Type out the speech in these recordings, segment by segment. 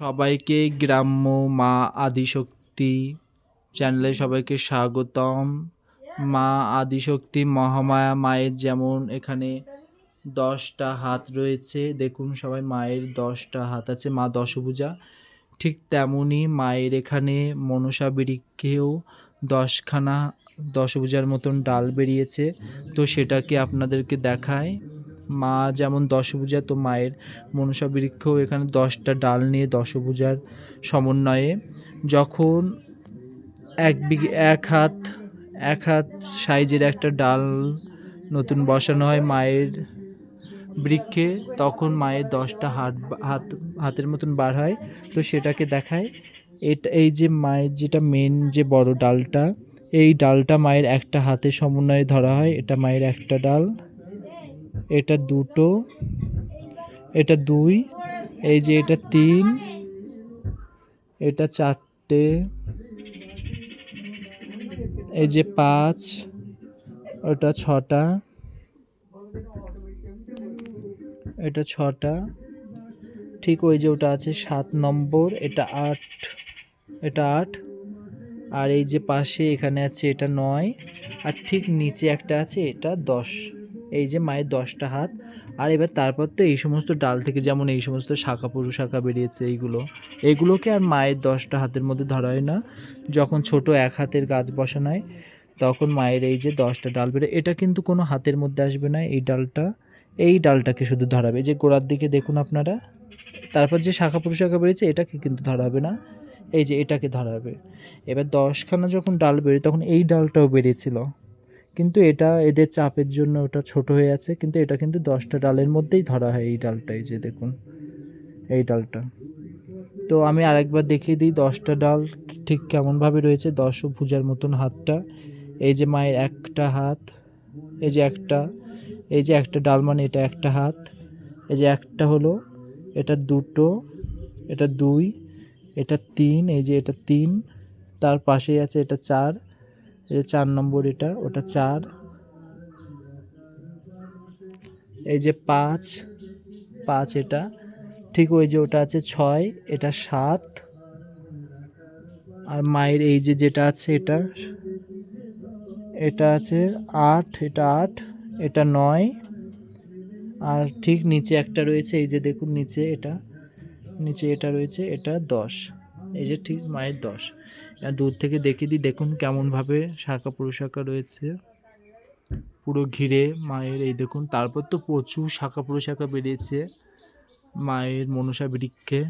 সবাইকে গ্রাম্য মা আদিশক্তি চ্যানেলে সবাইকে স্বাগতম। মা আদিশক্তি মহামায়া মায়ের যেমন এখানে দশটা হাত রয়েছে, দেখুন সবাই মায়ের দশটা হাত আছে, মা দশভুজা। ঠিক তেমনই মায়ের এখানে মনসা বৃক্ষেও দশখানা দশভুজার মতন ডাল বেরিয়েছে। তো সেটাকে আপনাদেরকে দেখায় মা যেমন দশভুজা, তো মায়ের মনসা বৃক্ষও এখানে দশটা ডাল নিয়ে দশভুজার সমন্বয়ে যখন এক বিঘে, এক হাত এক হাত সাইজের একটা ডাল নতুন বসানো হয় মায়ের বৃক্ষে, তখন মায়ের দশটা হাত হাত, হাতের মতন বার হয়। তো সেটাকে দেখায়। এটা, এই যে মায়ের যেটা মেন যে বড় ডালটা, এই ডালটা মায়ের একটা হাতে সমন্বয়ে ধরা হয়। এটা মায়ের একটা ডাল। এটা দুটো, এটা দুই, এই যে এটা তিন, এটা চারটে, এই যে পাঁচ, ওটা ছটা, এটা ছটা, ঠিক ওই যে ওটা আছে সাত নম্বর, এটা আট এটা আট, আর এই যে পাশে এখানে আছে এটা নয়, আর ঠিক নিচে একটা আছে এটা দশ। এই যে মায়ের দশটা হাত, আর এবার তারপর তো এই সমস্ত ডাল থেকে যেমন এই সমস্ত শাখা পুরু শাখা বেরিয়েছে এইগুলো এইগুলোকে আর মায়ের দশটা হাতের মধ্যে ধরা হয় না। যখন ছোট এক হাতের গাছ বসানো হয় তখন মায়ের এই যে দশটা ডাল বেরোয়, এটা কিন্তু কোনো হাতের মধ্যে আসবে না এই ডালটা, এই ডালটাকে শুধু ধরাবে। যে গোড়ার দিকে দেখুন আপনারা, তারপর যে শাখা প্রশাখা বেরিয়েছে, এটাকে কিন্তু ধরাবে না, এই যে এটাকে ধরাবে। এবার দশখানা যখন ডাল বেরোয়, তখন এই ডালটাও বেরিয়েছিল। কিন্তু এটা এদের চাপের জন্য ওটা ছোট হয়ে আছে, কিন্তু এটা কিন্তু দশটা ডালের মধ্যেই ধরা হয় এই ডালটাই যে দেখুন, এই ডালটা। তো আমি আরেকবার দেখিয়ে দিই, দশটা ডাল ঠিক কেমনভাবে রয়েছে, দশ ভুজার মতন হাতটা। এই যে মায়ের একটা হাত, এই যে একটা, এই যে একটা ডাল মানে এটা একটা হাত, এই যে একটা হলো, এটা দুটো, এটা দুই, এটা তিন, এই যে এটা তিন, তার পাশেই আছে এটা চার এই যে চার নম্বর এটা, ওটা চার। এই যে পাঁচ পাঁচ এটা। ঠিক ওই যে ওটা আছে ছয়, এটা সাত। আর মায়ের এই যে যেটা আছে এটা এটা আছে আট, এটা আট, এটা নয়। আর ঠিক নিচে একটা রয়েছে, এই যে দেখুন নিচে এটা নিচে এটা রয়েছে, এটা দশ। এই যে ঠিক মায়ের দশ। দূর থেকে দেখিয়ে দিই, দেখুন কেমনভাবে শাখা প্রশাখা রয়েছে। পুরো ঘিরে মায়ের, এই দেখুন, তারপর তো প্রচুর শাখা প্রশাখা বেরিয়েছে মায়ের মনসা বৃক্ষে।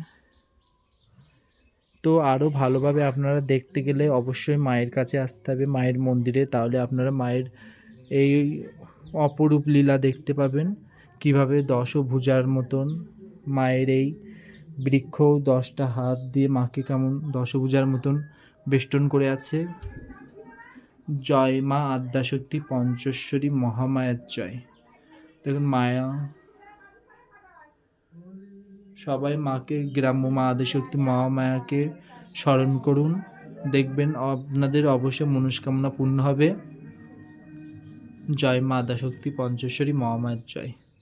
তো আরও ভালোভাবে আপনারা দেখতে গেলে অবশ্যই মায়ের কাছে আসতে হবে, মায়ের মন্দিরে। তাহলে আপনারা মায়ের এই অপরূপ লীলা দেখতে পাবেন। কীভাবে দশভুজার মতন মায়ের এই বৃক্ষ দশটা হাত দিয়ে মাকে কেমন দশভুজার মতন বেষ্টন করে আছে? জয় মা আদ্যাশক্তি পঞ্চেশ্বরী মহামায়ার জয়। দেখুন মায়া। সবাই মাকে, গ্রাম্য মা আদিশক্তি মহামায়াকে স্মরণ করুন। দেখবেন আপনাদের অবশ্যই মনস্কামনা পূর্ণ হবে। জয় মা আদ্যাশক্তি পঞ্চেশ্বরী মহামায়ার জয়।